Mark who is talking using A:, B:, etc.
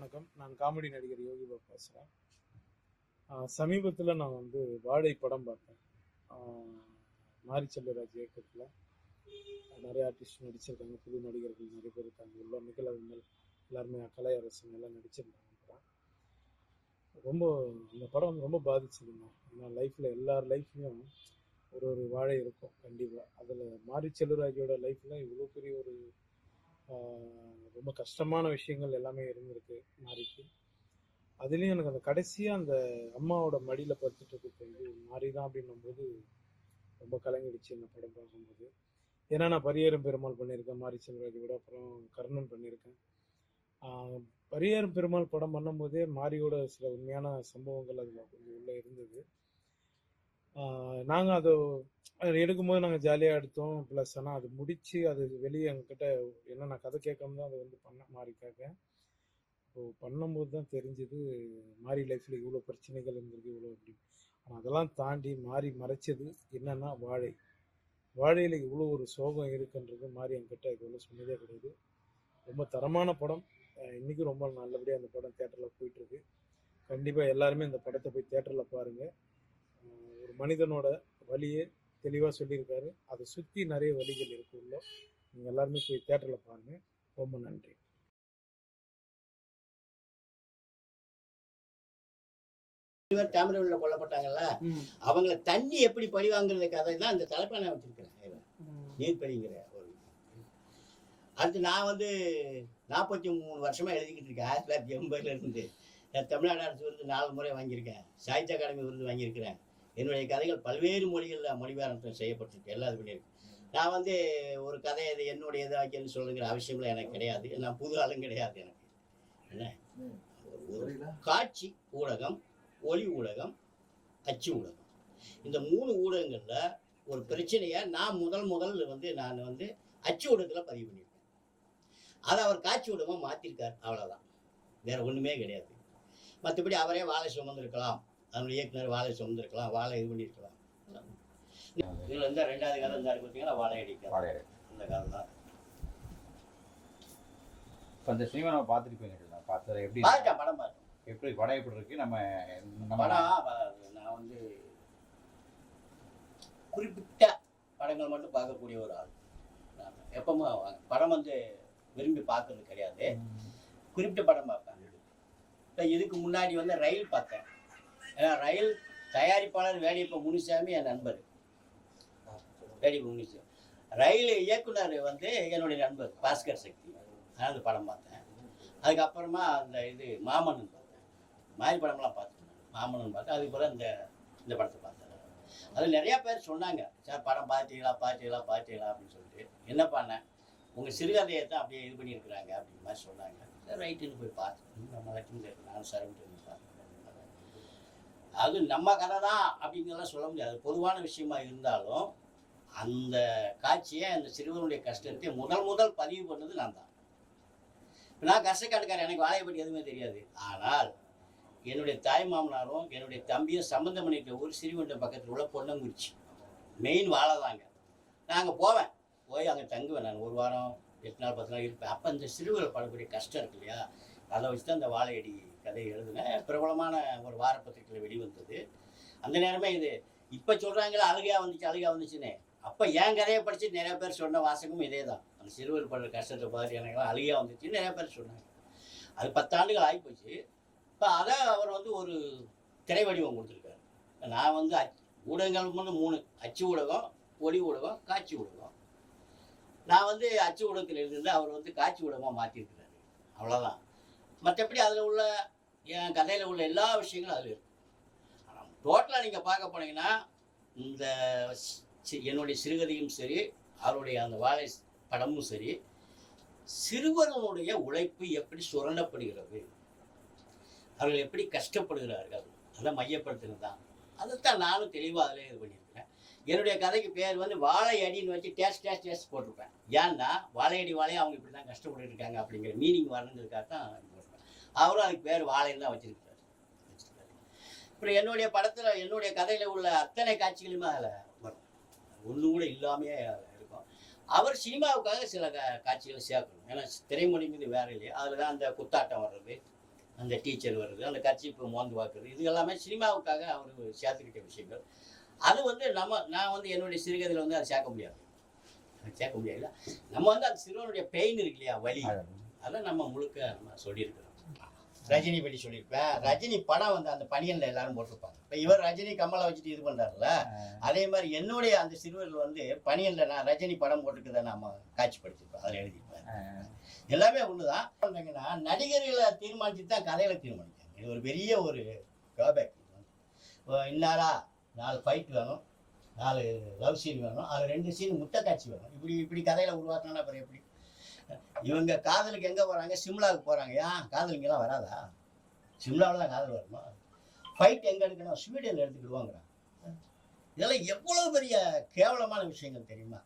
A: வணக்கம். நான் காமெடி நடிகர் யோகி பாபு பேசுகிறேன் சமீபத்தில் நான் வந்து வாழை படம் பார்த்தேன். மாரி செல்வராஜ் இயக்கத்தில். நிறைய ஆர்டிஸ்ட் நடிச்சிருக்காங்க. புது நடிகர்கள் நிறைய பேர் இருக்காங்க. உள்ள மிகல விமல் எல்லாருமே கலை அரசன் எல்லாம் நடிச்சிருந்தாங்க படம் ரொம்ப அந்த படம் ரொம்ப பாதிச்சதுங்க ஏன்னா லைஃப்பில் எல்லார் லைஃப்லையும் ஒரு ஒரு வாழை இருக்கும். கண்டிப்பாக அதில் மாரி செல்வராஜோட லைஃப்பில் இவ்வளோ பெரிய ஒரு ரொம்ப கஷ்டமான விஷயங்கள் எல்லாமே இருந்திருக்கு மாறிக்கு அதுலேயும் எனக்கு அந்த கடைசியாக அந்த அம்மாவோட மடியில் படுத்துட்டு இருக்கிறது மாறி தான் அப்படின்னும்போது ரொம்ப கலங்கிடுச்சு அந்த படம் பார்க்கும்போது. ஏன்னா நான் பரியேறும் பெருமாள் பண்ணியிருக்கேன் மாரி செல்வராஜ் கூட அப்புறம் கர்ணன் பண்ணியிருக்கேன். பரியேறும் பெருமாள் படம் பண்ணும்போதே மாரியோட சில உண்மையான சம்பவங்கள் அதில் கொஞ்சம் உள்ளே இருந்தது. நாங்கள் அதை அது எடுக்கும்போது நாங்கள் ஜாலியாக எடுத்தோம். ப்ளஸ் ஆனால் அது முடித்து அது வெளியே எங்ககிட்ட என்ன நான் கதை கேட்காம தான் அதை வந்து பண்ண மாறிக்காக இப்போது பண்ணும்போது தான் தெரிஞ்சது மாறி லைஃப்பில் இவ்வளோ பிரச்சனைகள் இருந்திருக்கு இவ்வளோ அப்படி ஆனால் அதெல்லாம் தாண்டி மாறி மறைச்சது என்னென்னா வாழை. வாழையில் இவ்வளோ ஒரு சோகம் இருக்குன்றது மாறி என்கிட்ட இது ஒன்றும் சொன்னதே கிடையாது. ரொம்ப தரமான படம். இன்றைக்கும் ரொம்ப நல்லபடியாக அந்த படம் தேட்டரில் போயிட்டுருக்கு கண்டிப்பாக எல்லாருமே இந்த படத்தை போய் தேட்டரில் பாருங்கள் ஒரு மனிதனோட வழியை தெளிவாக சொல்லியிருக்காரு. அதை சுற்றி நிறைய வழிகள் இருக்கு உள்ள. நீங்கள் எல்லாருமே போய் தேட்டரில் பாருங்கள் ரொம்ப நன்றி.
B: தாமிரவழியில கொல்லப்பட்டாங்கல்ல? அவங்கள தண்ணி எப்படி பழி வாங்குறது கதை தான் இந்த தலைப்பை நான் வச்சிருக்கிறேன். நீர்ப்பறிங்கிற ஒரு அடுத்து நான் வந்து நாற்பத்தி மூணு வருஷமா எழுதிக்கிட்டு இருக்கேன். ஆயிரத்தி தொள்ளாயிரத்தி எண்பதுல இருந்து. நான் தமிழ்நாடு அரசு விருது நாலு முறை வாங்கியிருக்கேன். சாகித்ய அகாடமி விருது வாங்கியிருக்கிறேன். என்னுடைய கதைகள் பல்வேறு மொழிகளில் மொழிபெயர்ப்பு செய்யப்பட்டிருக்கு எல்லா இது பண்ணியிருக்கேன் நான் வந்து ஒரு கதை இது என்னுடைய இதை வைக்கணும்னு சொல்லுங்கிற அவசியம்லாம் எனக்கு கிடையாது. நான் புது ஆளும் கிடையாது எனக்கு. என்ன? ஒரு காட்சி ஊடகம் ஒளி ஊடகம் அச்சு ஊடகம். இந்த மூணு ஊடகங்களில் ஒரு பிரச்சனையை நான் முதல் முதல்ல வந்து நான் வந்து அச்சு ஊடகத்தில் பதிவு பண்ணியிருக்கேன். அதை அவர் காட்சி ஊடகமாக மாற்றிருக்கார் அவ்வளோதான் வேற ஒன்றுமே கிடையாது. மற்றபடி அவரே வாழை சுமந்திருக்கலாம் அதனுடைய இயக்குனர் வாழை சுமந்திருக்கலாம் வாழை இது பண்ணியிருக்கலாம் இதில் வந்து ரெண்டாவது காலம் இருந்தாரு பார்த்தீங்கன்னா வாழை அடிக்க
C: வாழையடி.
B: இந்த காலம் தான்.
C: இப்போ இந்த சினிமா நம்ம பார்த்துருப்பீங்க பார்த்தது எப்படி
B: பார்த்தேன் படம் பார்த்தேன்
C: எப்படி படம் எப்படி இருக்கு? நம்ம
B: படம் நான் வந்து குறிப்பிட்ட படங்கள் மட்டும் பார்க்கக்கூடிய ஒரு ஆள். நான் எப்பவுமே படம் வந்து விரும்பி பார்க்கறது கிடையாது. குறிப்பிட்ட படம் பார்ப்பேன். இப்போ இதுக்கு முன்னாடி வந்து ரயில் பார்த்தேன். ரயில் தயாரிப்பாளர் வேடிப்ப முனிசாமி என் நண்பர். வேடிப்ப முனிசாமி ரயில் இயக்குனர் வந்து என்னுடைய நண்பர் பாஸ்கர் சக்தி. நான் அந்த படம் பார்த்தேன். அதுக்கப்புறமா அந்த இது மாமன்னன் பார்த்தேன். மாரி படம்லாம் பார்த்தேன் மாமன்னன் பார்த்தேன். அதுக்கப்புறம் இந்த இந்த படத்தை பார்த்தேன் அது நிறையா பேர் சொன்னாங்க சார் படம் பார்த்தீங்களா பார்த்தீங்களா பார்த்தீங்களா? அப்படின்னு சொல்லிட்டு. என்ன பண்ணேன்? உங்கள் சிறுகதையை தான் அப்படியே இது பண்ணியிருக்கிறாங்க அப்படின்னு மாதிரி சொன்னாங்க. சரி ரைட்டுன்னு போய் பார்த்தேன். நம்ம லட்சுமி தேட்டர் சார் சரவிட்டு பார்த்தேன் அது நம்ம கதை தான் அப்படிங்கிறதெல்லாம் சொல்ல முடியாது. பொதுவான விஷயமா இருந்தாலும் அந்த காட்சியை அந்த சிறுவனுடைய கஷ்டத்தை முதல் முதல் பதிவு பண்ணது நான் தான். நான் கஷ்டக்காட்டுக்காரன். எனக்கு வாழையை பற்றி எதுவுமே தெரியாது. ஆனால் என்னுடைய தாய் மாமனாரும் என்னுடைய தம்பியும் சம்பந்தம் பண்ணிட்ட ஊர் சிறுவண்ட பக்கத்தில் உள்ள பொன்னங்குறிச்சி. மெயின் வாழை தாங்க நான் அங்கே போவேன். போய் அங்கே தங்குவேன் நான். ஒரு வாரம் எட்டு நாள் பத்து நாள் இருப்பேன். அப்போ இந்த சிறுவர்கள் படக்கூடிய கஷ்டம் இருக்கு இல்லையா? அதை வச்சு தான் இந்த வாழையடி கதை எழுதினேன் பிரபலமான ஒரு வாரப்பத்திரிகையில் வெளிவந்தது. அந்த நேரமே இது இப்போ சொல்கிறாங்களே அழுகையா வந்துச்சு அழுகையா வந்துச்சுன்னு. அப்போ என் கதையை படித்து நிறைய பேர் சொன்ன வாசகமும் இதே தான். அந்த சிறுவர் படுற கஷ்டத்தை பார்த்து எனக்குலாம் அழுகையா வந்துச்சுன்னு நிறைய பேர் சொன்னாங்க. அது பத்தாண்டுகள் ஆகிப்போச்சு. இப்போ அதை அவர் வந்து ஒரு திரை வடிவம் கொடுத்துருக்காரு. நான் வந்து அச்- ஊடகங்கள் வந்து மூணு அச்சு ஊடகம் ஒளி ஊடகம் காட்சி ஊடகம். நான் வந்து அச்சு ஊடகத்தில் இருந்து அவர் வந்து காட்சி ஊடகமாக மாற்றிருக்கிறாரு அவ்வளோதான் மற்றபடி அதில் உள்ள என் கதையில் உள்ள எல்லா விஷயங்களும் அதில் இருக்கும் ஆனால் டோட்டலாக நீங்கள் பார்க்க போனீங்கன்னா இந்த என்னுடைய சிறுகதையும் சரி அவருடைய அந்த வாழை படமும் சரி சிறுவர்களுடைய உழைப்பு எப்படி சுரண்டப்படுகிறது? அவர்கள் எப்படி கஷ்டப்படுகிறார்கள்? அதை மையப்படுத்தினது தான் அதைத்தான் நானும் தெளிவாக அதில் இது பண்ணியிருக்கிறேன். என்னுடைய கதைக்கு பேர் வந்து வாழை அடின்னு வச்சு டேஸ்ட் டேஸ்ட் டேஸ்ட் போட்டிருப்பேன். ஏன்னா வாழையடி வாழையை அவங்க இப்படி தான் கஷ்டப்பட்டு இருக்காங்க அப்படிங்கிற மீனிங் வரணுங்கிறதுக்காக தான் அவரும் அதுக்கு பேர் வாழைன்னு தான் வச்சிருக்காரு வச்சிருக்காரு அப்புறம் என்னுடைய படத்தில் என்னுடைய கதையில் உள்ள அத்தனை காட்சிகளுமே அதில் வரும். ஒன்று கூட இல்லாமையே இருக்கும். அவர் சினிமாவுக்காக சில காட்சிகளை சேர்க்கணும். ஏன்னா திரைமொழி மீது வேற இல்லையா. அதில் தான் அந்த குத்தாட்டம் வர்றது அந்த டீச்சர் வருது அந்த கர்ச்சிப்பு மோந்து பார்க்குறது இது எல்லாமே சினிமாவுக்காக அவர் சேர்த்துக்கிட்ட விஷயங்கள். அது வந்து நம்ம நான் வந்து என்னுடைய சிறுகதையில் வந்து அதை சேர்க்க முடியாது. சேர்க்க முடியாது. நம்ம வந்து அந்த சிறுவனுடைய பெயின் இருக்கு இல்லையா வலி. அதை நம்ம முழுக்க நம்ம சொல்லியிருக்கிறோம். ரஜினி படி சொல்லியிருப்பேன் ரஜினி படம் வந்து அந்த பணியன்ல எல்லாரும் போட்டிருப்பாங்க. இப்போ இவர் ரஜினி கமலை வச்சுட்டு இது பண்றாருல அதே மாதிரி என்னுடைய அந்த சிறுவர்கள் வந்து பணியன்ல நான் ரஜினி படம் போட்டுக்கிறத நாம காட்சிப்படுத்திருப்பேன் அதில் எழுதியிருப்பேன். எல்லாமே ஒண்ணுதான். பண்றீங்கன்னா நடிகர்களை தீர்மானிச்சு தான் கதைகளை தீர்மானிக்காங்க இது ஒரு பெரிய ஒரு ட்ராபேக் இன்னாரா? நாலு ஃபைட் வேணும். நாலு லவ் சீன் வேணும். அது ரெண்டு சீன் முட்டை காட்சி வேணும். இப்படி இப்படி கதையில உருவாக்கினா அப்புறம் எப்படி? இவங்க காதலுக்கு எங்க போறாங்க? சிம்லாவுக்கு போறாங்க. ஏன்? காதல் இங்கெல்லாம் வராதா? சிம்லாவில் தான் காதல் வருமா? ஃபைட் எங்க எடுக்கணும்? ஸ்வீடனில் எடுத்துக்கிடுவாங்கிறான். இதெல்லாம் எவ்வளவு பெரிய கேவலமான விஷயங்கள் தெரியுமா?